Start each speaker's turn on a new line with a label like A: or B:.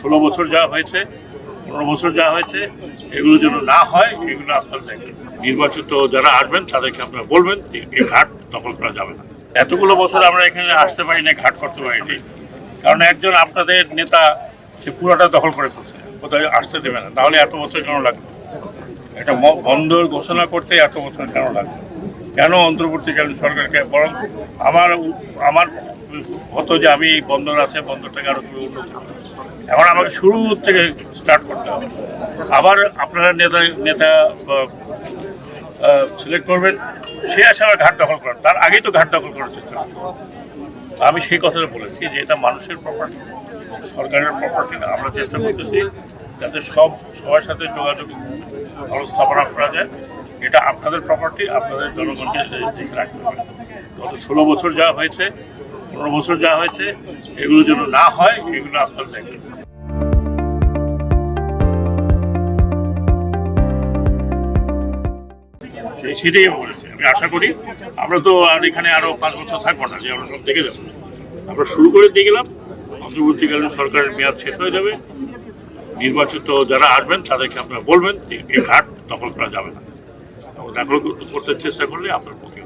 A: ষোলো বছর যা হয়েছে, পনেরো বছর যা হয়েছে, এগুলো যেন না হয়, এগুলো আপনারা দেখবেন। নির্বাচিত যারা আসবেন, তাদেরকে আপনারা বলবেন এই ঘাট দখল করা যাবে না। এতগুলো বছর আমরা এখানে আসতে পারি না ঘাট করতে পারিনি। কারণ একজন আপনাদের নেতা, সে পুরোটা দখল করে ফেলছে কোথায় আসতে দেবে না। তাহলে এত বছর কেন লাগবে? এটা বন্ধ ঘোষণা করতে এত বছর কেন লাগবে? কেন অন্তর্বর্তীকালীন সরকারকে, বরং আমার আমার হতো যে আমি এই বন্দর আছে, বন্দরটাকে আরও তুমি উন্নত এখন আমাকে শুরু থেকে স্টার্ট করতে হবে। আবার আপনারা নেতা নেতা সিলেক্ট করবেন, সে আসে আবার ঘাট দখল করেন তার আগেই তো ঘাট দখল করার চেষ্টা আমি সেই কথাটা বলেছি যে এটা মানুষের প্রপার্টি সরকারের প্রপার্টি না। আমরা চেষ্টা করতেছি যাতে সব, সবার সাথে যোগাযোগ, ভালো স্থাপনা করা যায়। এটা আপনাদের প্রপার্টি আপনাদের জনগণকে দেখে রাখতে হবে। গত ষোলো বছর যা হয়েছে, পনেরো বছর যা হয়েছে, এগুলো যেন না হয়, এগুলো আপনারা দেখবেন। সেটাই বলেছি। আমি আশা করি আমরা তো আর এখানে আরও পাঁচ বছর থাকব না, যে আমরা সব দেখে যাব। আমরা শুরু করে দিয়ে গেলাম, অন্তর্বর্তীকালীন সরকারের মেয়াদ শেষ হয়ে যাবে। নির্বাচিত যারা আসবেন, তাদেরকে আপনারা বলবেন এই ঘাট দখল করা যাবে না। দাখল করতে চেষ্টা করলে আপনার পক্ষে